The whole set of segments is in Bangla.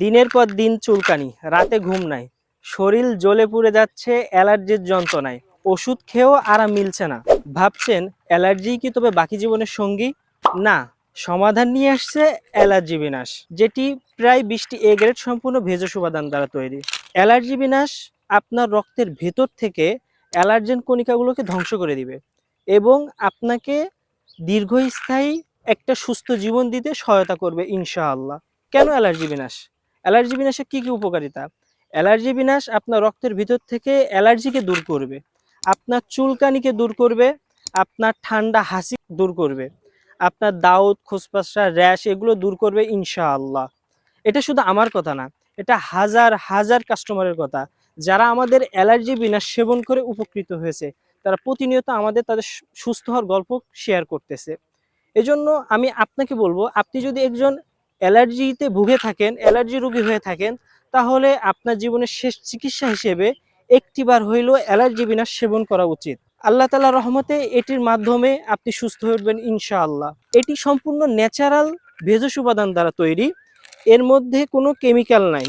দিনের পর দিন চুলকানি, রাতে ঘুম নাই, শরীর জ্বলে পুড়ে যাচ্ছে, অ্যালার্জির যন্ত্রণায়। ওষুধ খেয়েও আরাম মিলছে না। ভাবছেন, অ্যালার্জি কি তবে বাকি জীবনের সঙ্গী? না, সমাধান নিয়ে আসছে অ্যালার্জি বিনাশ, যেটি প্রায় বিশটি এ গ্রেড সম্পূর্ণ ভেষজ উপাদান দ্বারা তৈরি। অ্যালার্জি বিনাশ আপনার রক্তের ভেতর থেকে অ্যালার্জেন কণিকাগুলোকে ধ্বংস করে দিবে এবং আপনাকে দীর্ঘস্থায়ী একটা সুস্থ জীবন দিতে সহায়তা করবে, ইনশাআল্লাহ। কেন অ্যালার্জি বিনাশ? অ্যালার্জি বিনাশের কী কী উপকারিতা? অ্যালার্জি বিনাশ আপনার রক্তের ভিতর থেকে অ্যালার্জিকে দূর করবে। আপনার চুলকানিকে দূর করবে। আপনার ঠান্ডা হাসি দূর করবে। আপনার দাউদ খোসপাসা, র্যাশ এগুলো দূর করবে ইনশাআল্লাহ। এটা শুধু আমার কথা না, এটা হাজার হাজার কাস্টমারের কথা। যারা আমাদের অ্যালার্জি বিনাশ সেবন করে উপকৃত হয়েছে, তারা প্রতিনিয়ত আমাদের তাদের সুস্থ হওয়ার গল্প শেয়ার করতেছে। এজন্য আমি আপনাকে বলব, আপনি যদি একজন অ্যালার্জিতে ভুগে থাকেন, অ্যালার্জি রোগী হয়ে থাকেন, তাহলে আপনার জীবনের শেষ চিকিৎসা হিসেবে একটিবার হইলেও অ্যালার্জি বিনাশ সেবন করা উচিত। আল্লাহ তালা রহমতে এটির মাধ্যমে আপনি সুস্থ হয়ে উঠবেন ইনশাআল্লাহ। এটি সম্পূর্ণ ন্যাচারাল ভেষজ উপাদান দ্বারা তৈরি। এর মধ্যে কোনো কেমিক্যাল নাই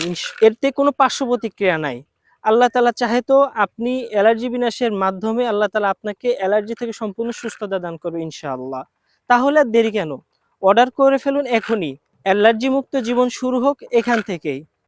এতে কোনো পার্শ্ব প্রতিক্রিয়া নাই। আল্লাহ তালা চাহে তো আপনি অ্যালার্জি বিনাশের মাধ্যমে আল্লাহ তালা আপনাকে অ্যালার্জি থেকে সম্পূর্ণ সুস্থতা দান করবে ইনশাআল্লাহ। তাহলে আর দেরি কেন? অর্ডার করে ফেলুন এখনই। অ্যালার্জি মুক্ত জীবন শুরু হোক এখান থেকেই।